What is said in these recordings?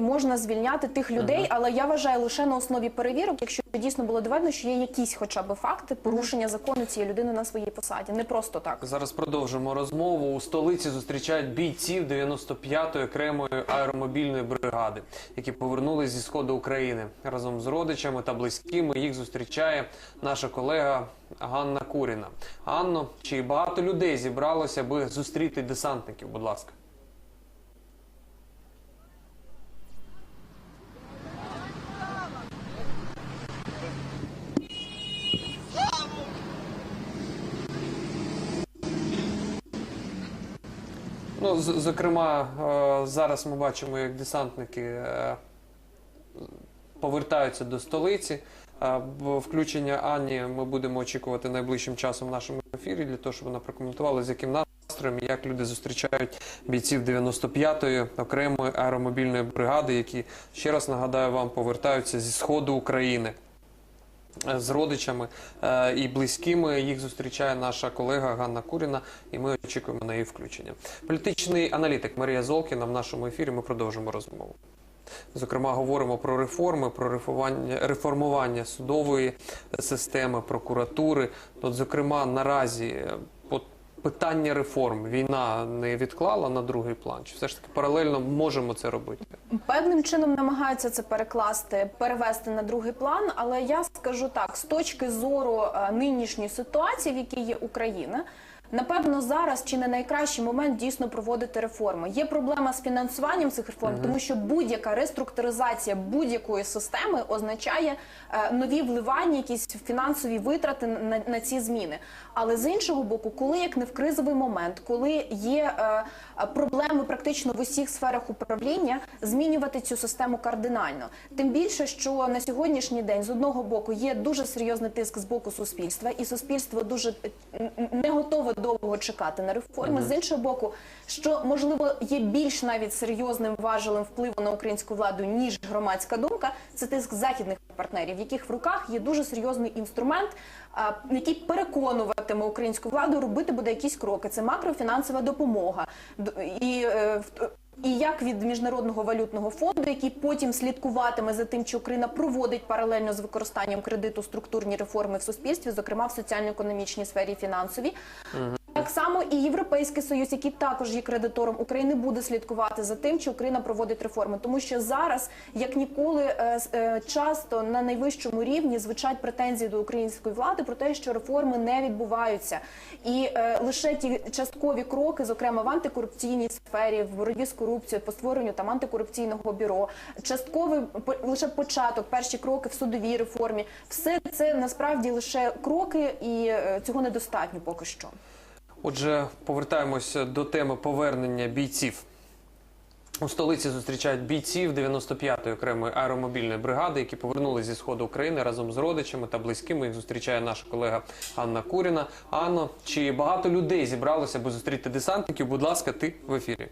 Можна звільняти тих людей, але я вважаю лише на основі перевірок, якщо дійсно було доведено, що є якісь хоча б факти порушення закону цієї людини на своїй посаді, не просто так. Зараз продовжимо розмову. У столиці зустрічають бійців 95-ї окремої аеромобільної бригади, які повернулись зі сходу України разом з родичами та близькими. Їх зустрічає наша колега Ганна Куріна. Анно, чи багато людей зібралося, аби зустріти десантників? Будь ласка. Ну, з- зокрема, е, зараз ми бачимо, як десантники е, повертаються до столиці. Е, Включення Ані ми будемо очікувати найближчим часом в нашому ефірі для того, щоб вона прокоментувала, з яким настроєм і як люди зустрічають бійців 95-ї окремої аеромобільної бригади, які ще раз нагадаю вам повертаються зі сходу України. Е, З родичами е, і близькими їх зустрічає наша колега Ганна Куріна, і ми очікуємо на її включення. Політичний аналітик Марія Золкіна в нашому ефірі. Ми продовжимо розмову. Зокрема, говоримо про реформи, про реформування, судової системи, прокуратури. От, зокрема, наразі е, питання реформ війна не відклала на другий план. Чи все ж таки паралельно можемо це робити? Певним чином намагаються це перекласти, перевести на другий план. Але я скажу так: з точки зору е, нинішньої ситуації, в якій є Україна. Напевно, зараз чи не найкращий момент дійсно проводити реформи. Є проблема з фінансуванням цих реформ, тому що будь-яка реструктуризація будь-якої системи означає е, нові вливання, якісь фінансові витрати на, на ці зміни. Але з іншого боку, коли як не в кризовий момент, коли є е, е, проблеми практично в усіх сферах управління, змінювати цю систему кардинально. Тим більше, що на сьогоднішній день з одного боку є дуже серйозний тиск з боку суспільства, і суспільство дуже не готове довго чекати на реформи. З іншого боку, що можливо є більш навіть серйозним важелем впливу на українську владу ніж громадська думка, це тиск західних партнерів, в яких в руках є дуже серйозний інструмент, а, який переконуватиме українську владу робити буде якісь кроки. Це макрофінансова допомога і. е, І як від міжнародного валютного фонду, який потім слідкуватиме за тим, чи Україна проводить паралельно з використанням кредиту структурні реформи в суспільстві, зокрема в соціально-економічній сфері і фінансовій. Так само і Європейський Союз, який також є кредитором України, буде слідкувати за тим, чи Україна проводить реформи, тому що зараз, як ніколи, е, е, часто на найвищому рівні звучать претензії до української влади про те, що реформи не відбуваються, і е, лише ті часткові кроки, зокрема в антикорупційній сфері, в боротьбі з корупцією, по створенню там антикорупційного бюро, частковий лише початок, перші кроки в судовій реформі, все це насправді лише кроки, і цього недостатньо поки що. Отже, повертаємося до теми повернення бійців. У столиці зустрічають бійців 95-ї окремої аеромобільної бригади, які повернулися зі сходу України разом з родичами та близькими. Їх зустрічає наша колега Анна Куріна. Анно, чи багато людей зібралося, аби зустріти десантників? Будь ласка, ти в ефірі.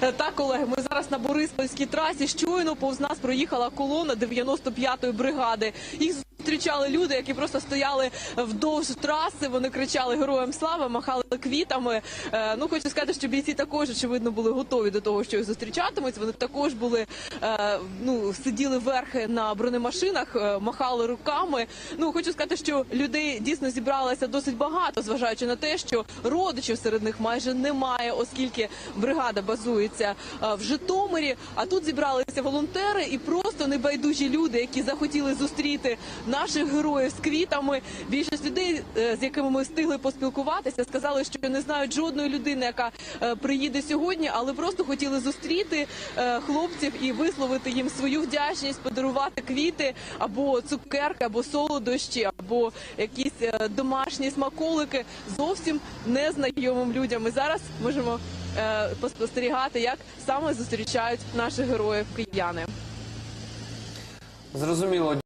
Так, колеги, ми зараз на Бориспільській трасі. Щойно повз нас проїхала колона 95-ї бригади. Їх зустрічали люди, які просто стояли вдовж траси. Вони кричали Героям слава, махали квітами. Е, Ну хочу сказати, що бійці також очевидно були готові до того, що їх зустрічатимуть. Вони також були е, ну сиділи верхи на бронемашинах, е, махали руками. Ну хочу сказати, що людей дійсно зібралося досить багато, зважаючи на те, що родичів серед них майже немає, оскільки бригада базується в Житомирі. А тут зібралися волонтери і просто небайдужі люди, які захотіли зустріти наших героїв з квітами. Більшість людей, е, з якими ми встигли поспілкуватися, сказали, що не знають жодної людини, яка е, приїде сьогодні, але просто хотіли зустріти е, хлопців і висловити їм свою вдячність, подарувати квіти або цукерки, або солодощі, або якісь домашні смаколики зовсім незнайомим людям. І зараз можемо поспостерігати, як саме зустрічають наших героїв кияни. Зрозуміло.